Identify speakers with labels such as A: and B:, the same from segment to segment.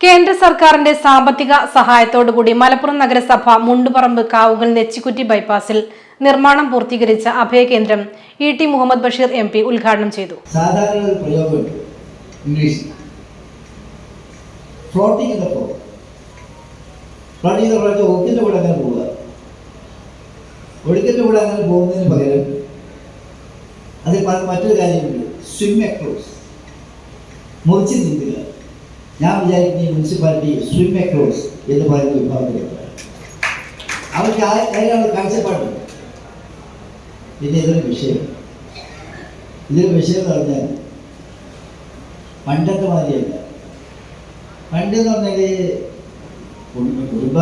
A: കേന്ദ്ര സർക്കാരിന്റെ സാമ്പത്തിക സഹായത്തോടുകൂടി മലപ്പുറം നഗരസഭ മുണ്ടുപറമ്പ് കാവുകൾ നെച്ചിക്കുറ്റി ബൈപ്പാസിൽ നിർമ്മാണം പൂർത്തീകരിച്ച അഭയകേന്ദ്രം E T Muhammad Basheer M P ഉദ്ഘാടനം ചെയ്തു.
B: സാധാരണ ഫ്ലോട്ടിംഗ് അതിൽ മറ്റൊരു കാര്യമുണ്ട്. ഞാൻ വിചാരിക്കുന്ന ഈ മുനിസിപ്പാലിറ്റി സ്വിം അക്രോസ് എന്ന് പറയുന്ന വിഭാഗത്തിൽ അവർക്ക് അതിനുള്ള കാഴ്ചപ്പാടുണ്ട് പിന്നെ ഇതൊരു വിഷയം. ഇതൊരു വിഷയം എന്ന് പറഞ്ഞാൽ പണ്ടത്തെ മാതിരിയല്ല. പണ്ട് എന്ന് പറഞ്ഞാൽ കുടുംബ കുടുംബ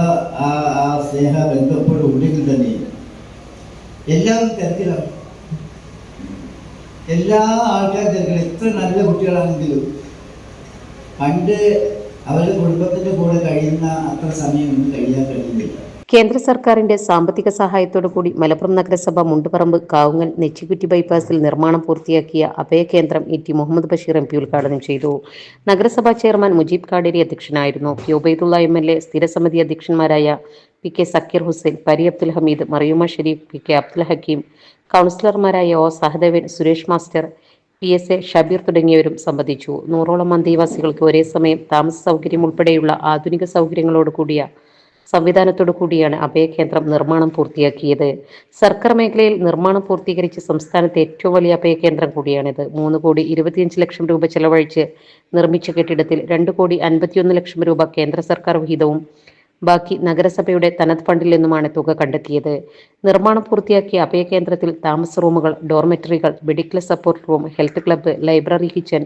B: ആ ആ സ്നേഹ ബന്ധപ്പെട്ട് ഉണ്ടെങ്കിൽ തന്നെ എല്ലാവരും തിരക്കിലാണ്. എല്ലാ ആൾക്കാരും തിരക്കിലാണ്. എത്ര നല്ല കുട്ടികളാണെങ്കിലും പണ്ട് അവരുടെ കുടുംബത്തിന്റെ കൂടെ കഴിയുന്ന അത്ര സമയമൊന്നും കഴിയാൻ കഴിയുന്നില്ല
C: കേന്ദ്ര സർക്കാരിന്റെ സാമ്പത്തിക സഹായത്തോടു കൂടി മലപ്പുറം നഗരസഭ മുണ്ടുപറമ്പ് കാവുങ്ങൽ നെച്ചിക്കുറ്റി ബൈപ്പാസിൽ നിർമ്മാണം പൂർത്തിയാക്കിയ അഭയകേന്ദ്രം E T Muhammad Basheer M P ഉദ്ഘാടനം ചെയ്തു. നഗരസഭാ ചെയർമാൻ മുജീബ് കാടേരി അധ്യക്ഷനായിരുന്നു. P Ubaidulla M L A സ്ഥിരസമിതി അധ്യക്ഷന്മാരായ P K Sakeer Hussain Pari Abdul Hameed Mariyumma Shareef P K Abdul Hakeem കൗൺസിലർമാരായ O Sahadevan Suresh master P S A Shabeer തുടങ്ങിയവരും സംബന്ധിച്ചു. നൂറോളം അന്തേവാസികൾക്ക് ഒരേ സമയം താമസ സൗകര്യം ഉൾപ്പെടെയുള്ള ആധുനിക സൗകര്യങ്ങളോട് കൂടിയ സംവിധാനത്തോടു കൂടിയാണ് അഭയകേന്ദ്രം നിർമ്മാണം പൂർത്തിയാക്കിയത്. സർക്കാർ മേഖലയിൽ നിർമ്മാണം പൂർത്തീകരിച്ച സംസ്ഥാനത്തെ ഏറ്റവും വലിയ അഭയകേന്ദ്രം കൂടിയാണിത്. മൂന്ന് കോടി ഇരുപത്തിയഞ്ച് ലക്ഷം രൂപ ചെലവഴിച്ച് നിർമ്മിച്ച കെട്ടിടത്തിൽ രണ്ട് കോടി അൻപത്തിയൊന്ന് ലക്ഷം രൂപ കേന്ദ്ര സർക്കാർ വിഹിതവും ബാക്കി നഗരസഭയുടെ തനത് ഫണ്ടിൽ നിന്നുമാണ് തുക കണ്ടെത്തിയത്. നിർമ്മാണം പൂർത്തിയാക്കിയ അഭയകേന്ദ്രത്തിൽ താമസ റൂമുകൾ ഡോർമെറ്ററികൾ medical support room health club library kitchen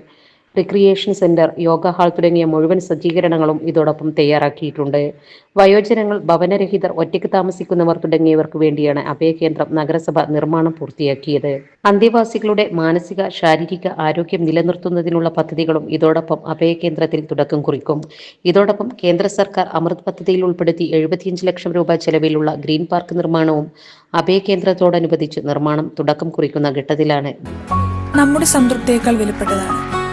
C: recreation centre yoga hall തുടങ്ങിയ മുഴുവൻ സജ്ജീകരണങ്ങളും ഇതോടൊപ്പം തയ്യാറാക്കിയിട്ടുണ്ട്. വയോജനങ്ങൾ ഭവനരഹിതർ ഒറ്റയ്ക്ക് താമസിക്കുന്നവർ തുടങ്ങിയവർക്ക് വേണ്ടിയാണ് അഭയകേന്ദ്രം നഗരസഭ നിർമ്മാണം പൂർത്തിയാക്കിയത്. അന്തേവാസികളുടെ മാനസിക ശാരീരിക ആരോഗ്യം നിലനിർത്തുന്നതിനുള്ള പദ്ധതികളും ഇതോടൊപ്പം അഭയകേന്ദ്രത്തിൽ തുടക്കം കുറിക്കും. ഇതോടൊപ്പം കേന്ദ്ര സർക്കാർ അമൃത് പദ്ധതിയിൽ ഉൾപ്പെടുത്തി എഴുപത്തിയഞ്ച് ലക്ഷം രൂപ ചെലവിലുള്ള ഗ്രീൻ പാർക്ക് നിർമ്മാണവും അഭയകേന്ദ്രത്തോടനുബന്ധിച്ച് നിർമ്മാണം തുടക്കം കുറിക്കുന്ന ഘട്ടത്തിലാണ്.
D: നമ്മുടെ സംതൃപ്തിയേക്കാൾ വിലപ്പെട്ടതാണ്.